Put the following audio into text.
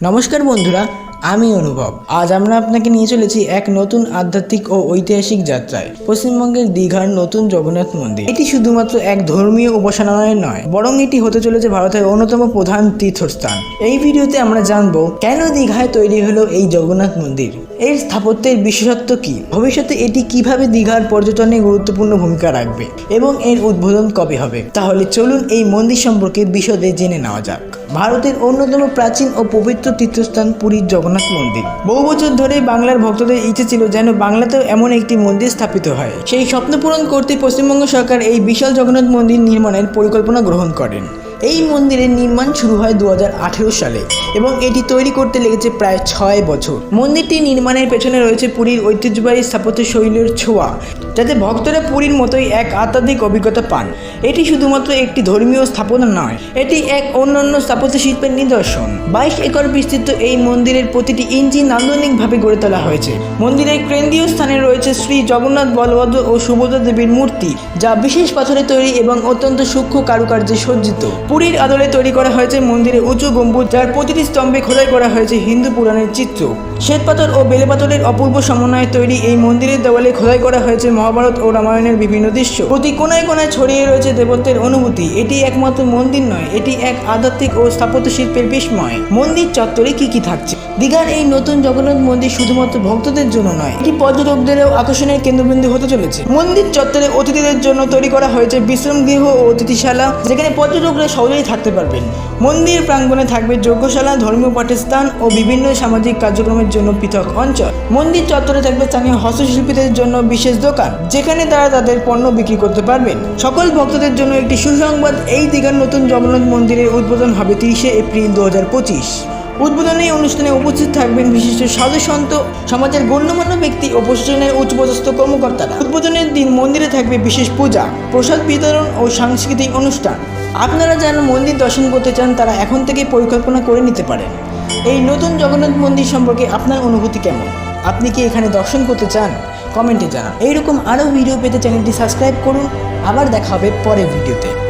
নমস্কার বন্ধুরা আমি অনুভব। আজ আমরা আপনাকে নিয়ে চলেছি এক নতুন আধ্যাত্মিক ও ঐতিহাসিক যাত্রায়। পশ্চিমবঙ্গের দীঘার নতুন জগন্নাথ মন্দির। এটি শুধুমাত্র এক ধর্মীয় উপাসনালয় নয়, বরং এটি হতে চলেছে ভারতের অন্যতম প্রধান তীর্থস্থান। এই ভিডিওতে আমরা জানব, কেন দীঘায় তৈরি হলো এই জগন্নাথ মন্দির? এর স্থাপত্যের বিশেষত্ব কি? ভবিষ্যতে এটি কীভাবে দীঘার পর্যটনে গুরুত্বপূর্ণ ভূমিকা রাখবে? এবং এর উদ্বোধন কবে হবে? তাহলে চলুন এই মন্দির সম্পর্কে বিশদে জেনে নেওয়া যাক। ভারতের অন্যতম প্রাচীন ও পবিত্র তীর্থস্থান পুরীর জগন্নাথ মন্দির। বহু বছর ধরে বাংলার ভক্তদের ইচ্ছে ছিল যেন বাংলাতেও এমন একটি মন্দির স্থাপিত হয়। সেই স্বপ্ন পূরণ করতে পশ্চিমবঙ্গ সরকার এই বিশাল জগন্নাথ মন্দির নির্মাণের পরিকল্পনা গ্রহণ করেন। এই মন্দিরের নির্মাণ শুরু হয় দু হাজার আঠেরো সালে এবং এটি তৈরি করতে লেগেছে প্রায় ছয় বছর। মন্দিরটি নির্মাণের পেছনে রয়েছে পুরীর ঐতিহ্যবাহী স্থাপত্য শৈলীর ছোঁয়া, যাতে ভক্তরা পুরীর মতোই এক আধ্যাত্মিক অভিজ্ঞতা পান। এটি শুধুমাত্র একটি ধর্মীয় স্থাপনা নয়, এটি এক অন্যান্য স্থাপত্য শিল্পের নিদর্শন। বাইশ একর বিস্তৃত এই মন্দিরের প্রতিটি ইঞ্চি নান্দনিকভাবে গড়ে তোলা হয়েছে। মন্দিরের কেন্দ্রীয় স্থানে রয়েছে শ্রী জগন্নাথ বলভদ্র ও সুভদ্রা দেবীর মূর্তি, যা বিশেষ পাথরে তৈরি এবং অত্যন্ত সূক্ষ্ম কারুকার্যে সজ্জিত। পুরীর আদলে তৈরি করা হয়েছে মন্দিরে উঁচু গম্বুজ, যার প্রতিটি স্তম্ভে খোদাই করা হয়েছে হিন্দু পুরাণের চিত্র। শ্বেতপাথর ও বেলেপাথরের অপূর্ব সমন্বয়ে তৈরি এই মন্দিরের দেওয়ালে খোদাই করা হয়েছে মহাভারত ও রামায়ণের বিভিন্ন দৃশ্য। প্রতি কোনায় কোনায় ছড়িয়ে রয়েছে দেবত্বের অনুভূতি। এটি একমাত্র মন্দির নয়, এটি এক আধ্যাত্মিক ও স্থাপত্য শিল্পের বিস্ময়। মন্দির চত্বরে কি কি থাকছে? দীঘার এই নতুন জগন্নাথ মন্দির শুধুমাত্র ভক্তদের জন্য নয়, এটি পর্যটকদেরও আকর্ষণের কেন্দ্রবিন্দু হতে চলেছে। মন্দির চত্বরে অতিথিদের জন্য তৈরি করা হয়েছে বিশ্রাম গৃহ ও অতিথিশালা, যেখানে পর্যটকরা সহজেই থাকতে পারবেন। মন্দির প্রাঙ্গণে থাকবে যজ্ঞশালা, ধর্মীয় পাঠস্থান ও বিভিন্ন সামাজিক কার্যক্রমের জন্য পৃথক অঞ্চল। মন্দির চত্বরে থাকবে স্থানীয় হস্তশিল্পীদের জন্য বিশেষ দোকান, যেখানে তারা তাদের পণ্য বিক্রি করতে পারবেন। সকল ভক্তদের জন্য একটি সুসংবাদ, এই দিঘার নতুন জগন্নাথ মন্দিরের উদ্বোধন হবে তিরিশে এপ্রিল দু হাজার পঁচিশ। উদ্বোধনী অনুষ্ঠানে উপস্থিত থাকবেন বিশিষ্ট সাধু সন্ত, সমাজের গণ্যমান্য ব্যক্তি ও প্রশাসনের উচ্চপদস্থ কর্মকর্তারা। উদ্বোধনের দিন মন্দিরে থাকবে বিশেষ পূজা, প্রসাদ বিতরণ ও সাংস্কৃতিক অনুষ্ঠান। আপনারা যারা মন্দির দর্শন করতে চান, তারা এখন থেকে পরিকল্পনা করে নিতে পারেন। এই নতুন জগন্নাথ মন্দির সম্পর্কে আপনার অনুভূতি কেমন? আপনি কি এখানে দর্শন করতে চান? কমেন্টে জানান। এইরকম আরও ভিডিও পেতে চ্যানেলটি সাবস্ক্রাইব করুন। আবার দেখা হবে পরের ভিডিওতে।